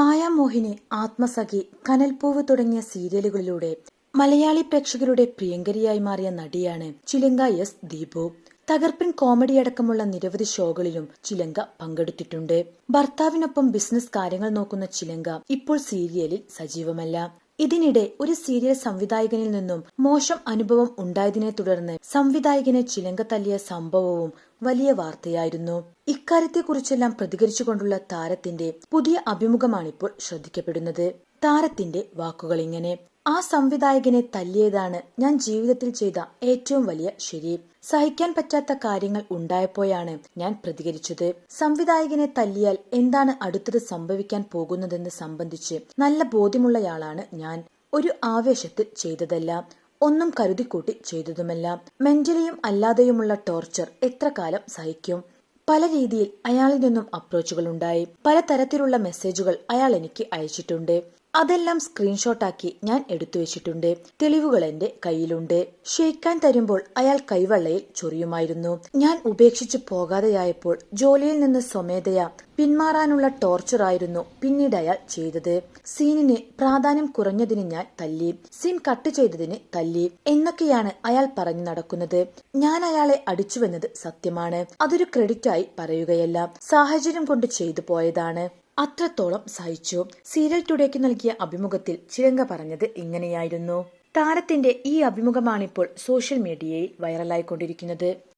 മായാമോഹിനി ആത്മസഖി കനൽപ്പൂവ് തുടങ്ങിയ സീരിയലുകളിലൂടെ മലയാളി പ്രേക്ഷകരുടെ പ്രിയങ്കരിയായി മാറിയ നടിയാണ് ചിലങ്ക എസ് ദീപു. തകർപ്പൻ കോമഡി അടക്കമുള്ള നിരവധി ഷോകളിലും ചിലങ്ക പങ്കെടുത്തിട്ടുണ്ട്. ഭർത്താവിനൊപ്പം ബിസിനസ് കാര്യങ്ങൾ നോക്കുന്ന ചിലങ്ക ഇപ്പോൾ സീരിയലിൽ സജീവമല്ല. ഇതിനിടെ ഒരു സീരിയൽ സംവിധായകനിൽ നിന്നും മോശം അനുഭവം ഉണ്ടായതിനെ തുടർന്ന് സംവിധായകനെ ചിലങ്ക തല്ലിയ സംഭവവും വലിയ വാർത്തയായിരുന്നു. ഇക്കാര്യത്തെക്കുറിച്ചെല്ലാം പ്രതികരിച്ചുകൊണ്ടുള്ള താരത്തിന്റെ പുതിയ അഭിമുഖമാണിപ്പോൾ ശ്രദ്ധിക്കപ്പെടുന്നത്. താരത്തിന്റെ വാക്കുകൾ ഇങ്ങനെ ആ സംവിധായകനെ തല്ലിയതാണ് ഞാൻ ജീവിതത്തിൽ ചെയ്ത ഏറ്റവും വലിയ ശരി. സഹിക്കാൻ പറ്റാത്ത കാര്യങ്ങൾ ഉണ്ടായപ്പോഴാണ് ഞാൻ പ്രതികരിച്ചത്. സംവിധായകനെ തല്ലിയാൽ എന്താണ് അടുത്തത് സംഭവിക്കാൻ പോകുന്നതെന്ന് സംബന്ധിച്ച് നല്ല ബോധ്യമുള്ളയാളാണ് ഞാൻ. ഒരു ആവേശത്തിൽ ചെയ്തതല്ല. ഒന്നും കരുതിക്കൂട്ടി ചെയ്തതുമല്ല. മെന്റലിയും അല്ലാതെയുമുള്ള ടോർച്ചർ എത്ര കാലം സഹിക്കും? പല രീതിയിൽ അയാളിൽ നിന്നും അപ്രോച്ചുകൾ ഉണ്ടായി. പല തരത്തിലുള്ള മെസ്സേജുകൾ അയാൾ എനിക്ക് അയച്ചിട്ടുണ്ട്. അതെല്ലാം സ്ക്രീൻഷോട്ടാക്കി ഞാൻ എടുത്തു വെച്ചിട്ടുണ്ട്. തെളിവുകൾ എന്റെ കയ്യിലുണ്ട്. ഷെയ്ക്കാൻ തരുമ്പോൾ അയാൾ കൈവള്ളയിൽ ചൊറിയുമായിരുന്നു. ഞാൻ ഉപേക്ഷിച്ചു പോകാതെയായപ്പോൾ ജോലിയിൽ നിന്ന് സ്വമേധയാ പിന്മാറാനുള്ള ടോർച്ചറായിരുന്നു പിന്നീട് അയാൾ ചെയ്തത്. സീനിന് പ്രാധാന്യം കുറഞ്ഞതിന് ഞാൻ തല്ലി. സീൻ കട്ട് ചെയ്തതിന് തല്ലി എന്നൊക്കെയാണ് അയാൾ പറഞ്ഞു നടക്കുന്നത്. ഞാൻ അയാളെ അടിച്ചുവെന്നത് സത്യമാണ്. അതൊരു ക്രെഡിറ്റായി പറയുകയല്ല. സാഹചര്യം കൊണ്ട് ചെയ്തു പോയതാണ്. അത്രത്തോളം സഹിച്ചു. സീരിയൽ ടുഡേക്ക് നൽകിയ അഭിമുഖത്തിൽ ചിരങ്ക പറഞ്ഞത് ഇങ്ങനെയായിരുന്നു. താരത്തിന്റെ ഈ അഭിമുഖമാണിപ്പോൾ സോഷ്യൽ മീഡിയയിൽ വൈറലായിക്കൊണ്ടിരിക്കുന്നത്.